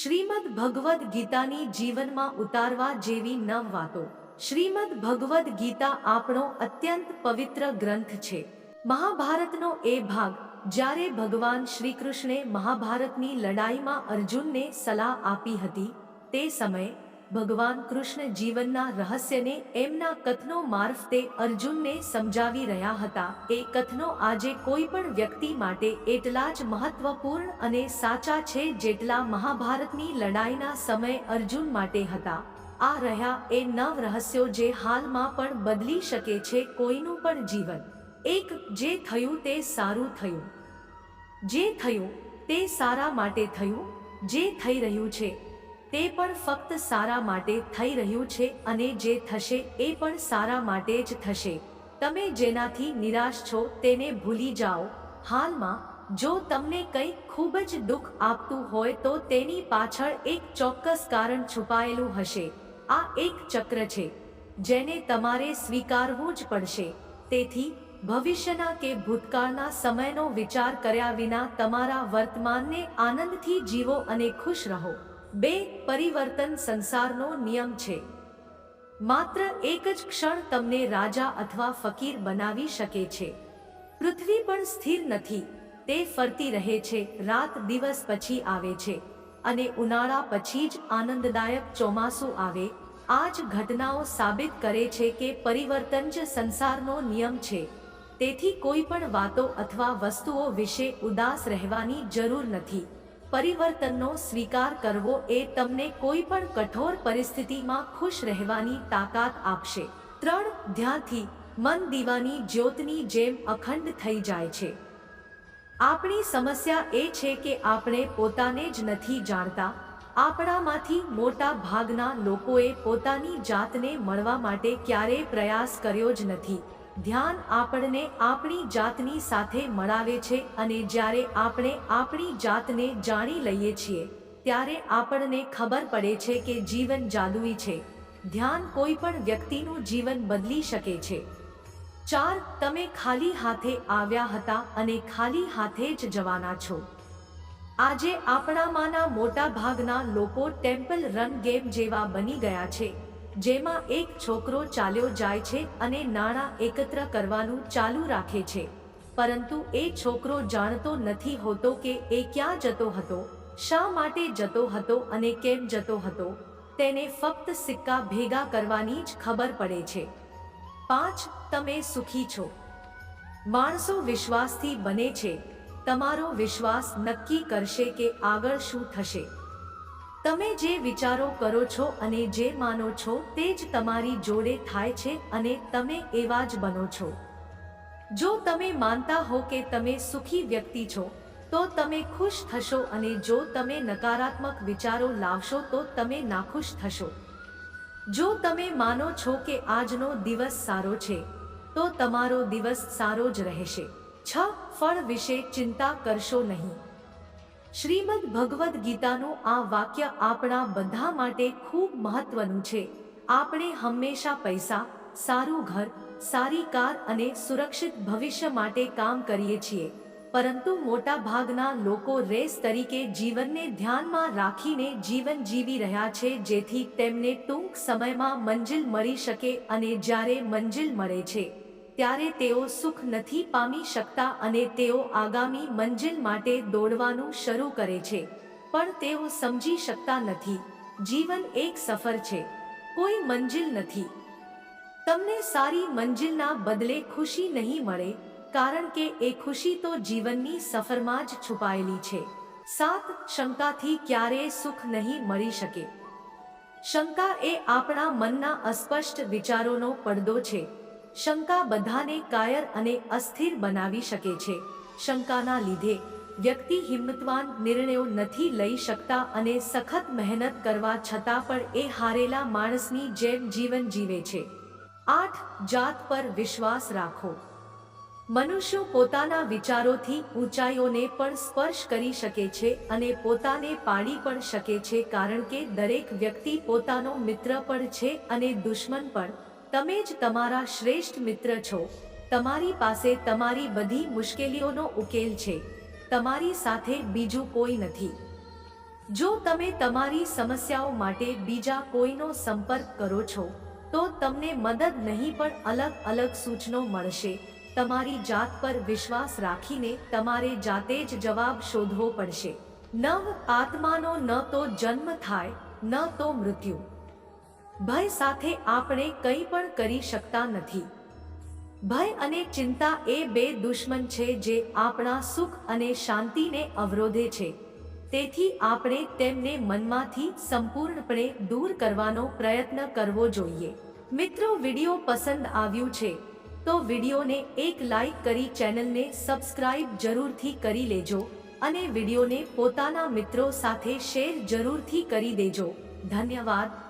શ્રીમદ ભગવદ્ ગીતાની જીવનમાં ઉતારવા જેવી નવ વાતો. શ્રીમદ ભગવદ્ ગીતા આપણો અત્યંત પવિત્ર ગ્રંથ છે. મહાભારતનો એ ભાગ, જ્યારે ભગવાન શ્રી કૃષ્ણે મહાભારતની લડાઈમાં અર્જુનને સલાહ આપી હતી, તે સમયે ભગવાન કૃષ્ણ જીવનના રહસ્યને એમના કથનો મારફતે અર્જુનને સમજાવી રહ્યા હતા. એ કથનો આજે કોઈ પણ વ્યક્તિ માટે એટલા જ મહત્વપૂર્ણ અને સાચા છે જેટલા મહાભારતની લડાઈના સમય અર્જુન માટે હતા. આ રહ્યા એ નવ રહસ્યો જે હાલમાં પણ બદલી શકે છે કોઈનું પણ જીવન. એક, જે થયું તે સારું થયું. જે થયું તે સારા માટે થયું. જે થઈ રહ્યું છે તે પણ ફક્ત સારા માટે થઈ રહ્યું છે અને જે થશે એ પણ સારા માટે જ થશે. તમે જેનાથી નિરાશ છો તેને ભૂલી જાઓ. હાલમાં, જો તમને કંઈક ખૂબ જ દુઃખ આપતું હોય તો તેની પાછળ એક ચોક્કસ કારણ છુપાયેલું હશે. આ એક ચક્ર છે, જેને તમારે સ્વીકારવું જ પડશે. તેથી, ભવિષ્યના કે ભૂતકાળના સમયનો વિચાર કર્યા વિના તમારા વર્તમાનને આનંદથી જીવો અને ખુશ રહો. બે પરિવર્તન સંસારનો નિયમ છે. માત્ર એક જ ક્ષણ તમને રાજા અથવા ફકીર બનાવી શકે છે. પૃથ્વી પણ સ્થિર નથી. તે ફરતી રહે છે, રાત દિવસ પછી આવે છે અને ઉનાળા પછી જ આનંદદાયક ચોમાસું આવે. આ જ ઘટનાઓ સાબિત કરે છે કે પરિવર્તન જ સંસારનો નિયમ છે. તેથી કોઈ પણ વાતો અથવા વસ્તુઓ વિશે ઉદાસ રહેવાની જરૂર નથી. પરિવર્તનનો સ્વીકાર કરવો એ તમને કોઈ પણ કઠોર પરિસ્થિતિમાં ખુશ રહેવાની તાકાત આપશે. ત્રણ, ધ્યાનથી મન દીવાની જ્યોતની જેમ અખંડ થઈ જાય છે. આપણી સમસ્યા એ છે કે આપણે પોતાને જ નથી જાણતા. આપણામાંથી મોટા ભાગના લોકોએ પોતાની જાતને મળવા માટે ક્યારેય પ્રયાસ કર્યો જ નથી. ધ્યાન આપણને આપણી જાતની સાથે મળાવે છે અને જ્યારે આપણે આપણી જાતને જાણી લઈએ છીએ, ત્યારે આપણને ખબર પડે છે કે જીવન જાદુઈ છે. ધ્યાન કોઈ પણ વ્યક્તિનું જીવન બદલી શકે છે. ચાર, તમે ખાલી હાથે આવ્યા હતા અને ખાલી હાથે જ જવાના છો. આજે આપણામાંના મોટા ભાગના લોકો ટેમ્પલ રન ગેમ જેવા બની ગયા છે. જેમાં એક છોકરો ચાલ્યો જાય છે અને નાણાં એકત્ર કરવાનું ચાલુ રાખે છે. પરંતુ એ છોકરો જાણતો નથી હોતો કે એ ક્યાં જતો હતો, શા માટે જતો હતો અને કેમ જતો હતો. તેને ફક્ત સિક્કા ભેગા કરવાની જ ખબર પડે છે. પાંચ, તમે સુખી છો. માણસો વિશ્વાસથી બને છે. તમારો વિશ્વાસ નક્કી કરશે કે આગળ શું થશે. તમે જે વિચારો કરો છો અને જે માનો છો તે જ તમારી જોડે થાય છે અને તમે એવા જ બનો છો. જો તમે માનતા હો કે તમે સુખી વ્યક્તિ છો, તો તમે ખુશ થશો અને જો તમે નકારાત્મક વિચારો લાવશો તો તમે નાખુશ થશો. જો તમે માનો છો કે આજનો દિવસ સારો છે, તો તમારો દિવસ સારો જ રહેશે. છ ફળ વિશે ચિંતા કરશો નહીં. શ્રીમદ ભગવદ્ ગીતાનું આ વાક્ય આપણા બધા માટે ખૂબ મહત્વનું છે. આપણે હંમેશા પૈસા, સારું ઘર, સારી કાર અને સુરક્ષિત ભવિષ્ય માટે કામ કરીએ છીએ. પરંતુ મોટા ભાગના લોકો રેસ તરીકે જીવનને ધ્યાનમાં રાખીને જીવન જીવી રહ્યા છે, જેથી તેમને ટૂંક સમયમાં મંજિલ મળી શકે અને જ્યારે મંજિલ મળે છે. ત્યારે તેઓ સુખ નથી પામી શકતા અને તેઓ આગામી મંજિલ માટે દોડવાનું શરૂ કરે છે. પણ તેઓ સમજી શકતા નથી. જીવન એક સફર છે. કોઈ મંજિલ નથી. તમને સારી મંજિલના બદલે ખુશી નહીં મળે, કારણ કે એ ખુશી તો જીવનની સફરમાં જ છુપાયેલી છે. સાત શંકાથી ક્યારેય સુખ નહીં મળી શકે. શંકા એ આપણા મનના અસ્પષ્ટ વિચારોનો પડદો છે. શંકા બધાને કાયર અને અસ્થિર બનાવી શકે છે. શંકાના લીધે વ્યક્તિ હિંમતવાન નિર્ણયો નથી લઈ શકતા અને સખત મહેનત કરવા છતાં પણ એ હારેલા માણસની જેમ જીવન જીવે છે. આઠ, જાત પર વિશ્વાસ રાખો. મનુષ્યો પોતાના વિચારોથી ઊંચાઈઓને પણ સ્પર્શ કરી શકે છે અને પોતાને પાડી પણ શકે છે કારણ કે દરેક વ્યક્તિ પોતાનો મિત્ર પણ છે અને દુશ્મન પણ. તમે જ તમારા શ્રેષ્ઠ મિત્ર છો. તમારી પાસે તમારી બધી મુશ્કેલીઓનો ઉકેલ છે. તમારી સાથે બીજું કોઈ નથી. જો તમે તમારી સમસ્યાઓ માટે બીજા કોઈનો સંપર્ક કરો છો, તો તમને મદદ નહીં પણ અલગ અલગ સૂચનો મળશે. તમારી જાત પર વિશ્વાસ રાખીને તમારે જાતે જ જવાબ શોધવો પડશે. નવ આત્માનો ન તો જન્મ થાય, ન તો મૃત્યુ. ભય સાથે આપણે કંઈ પણ કરી શકતા નથી. ભય અને ચિંતા એ બે દુશ્મન છે જે આપણા સુખ અને શાંતિને અવરોધે છે. તેથી આપણે તેમને મનમાંથી સંપૂર્ણપણે દૂર કરવાનો પ્રયત્ન કરવો જોઈએ. મિત્રો, વીડિયો પસંદ આવ્યું છે તો વિડિયોને એક લાઈક કરી ચેનલને સબસ્ક્રાઇબ જરૂરથી કરી લેજો અને વિડીયોને પોતાના મિત્રો સાથે શેર જરૂરથી કરી દેજો. ધન્યવાદ.